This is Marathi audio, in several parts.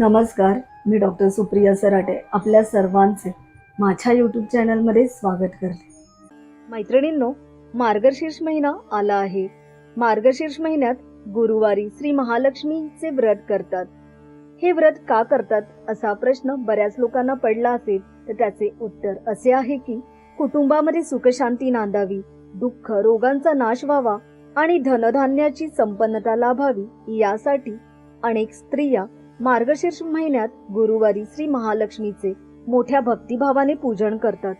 नमस्कार मी डॉक्टर सुप्रिया सराटे आपल्या सर्वांचे माझ्या यूट्यूब चॅनलमध्ये स्वागत करते. मैत्रिणींनो मार्गशीर्ष महिना आला आहे. मार्गशीर्ष महिन्यात गुरुवारी श्री महालक्ष्मीचे व्रत करतात. हे व्रत का करतात असा प्रश्न बऱ्याच लोकांना पडला असेल तर त्याचे उत्तर असे आहे की कुटुंबामध्ये सुखशांती नांदावी दुःख रोगांचा नाश व्हावा आणि धनधान्याची संपन्नता लाभावी यासाठी अनेक स्त्रिया मार्गशीर्ष महिन्यात गुरुवारी श्री महालक्ष्मीचे मोठ्या भक्तिभावाने पूजन करतात.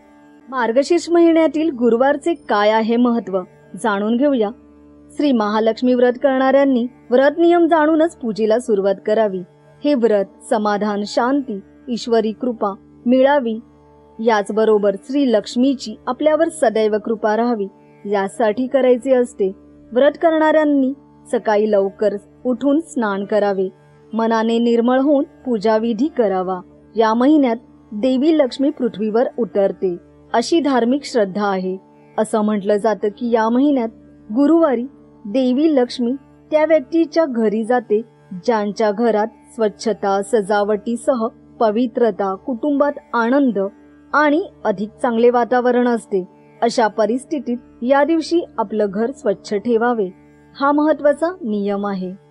मार्गशीर्ष महिन्यातील गुरुवारचे काय आहे महत्त्व जाणून घेऊया. श्री महालक्ष्मी व्रत करणाऱ्यांनी व्रत नियम जाणूनच पूजेला सुरुवात करावी. हे व्रत समाधान शांती ईश्वरी कृपा मिळावी. याचबरोबर श्री लक्ष्मीची आपल्यावर सदैव कृपा राहावी यासाठी करायचे असते. व्रत करणाऱ्यांनी सकाळी लवकर उठून स्नान करावे. मनाने निर्मळ होऊन पूजाविधी करावा. या महिन्यात देवी लक्ष्मी पृथ्वीवर उतरते. अशी धार्मिक श्रद्धा आहे. असं म्हटलं जातं की या महिन्यात गुरुवारी देवी लक्ष्मी त्या व्यक्तीच्या घरी जाते ज्यांच्या घरात स्वच्छता सजावटीसह पवित्रता कुटुंबात आनंद आणि अधिक चांगले वातावरण असते. अशा परिस्थितीत या दिवशी आपलं घर स्वच्छ ठेवावे. हा महत्त्वाचा नियम आहे.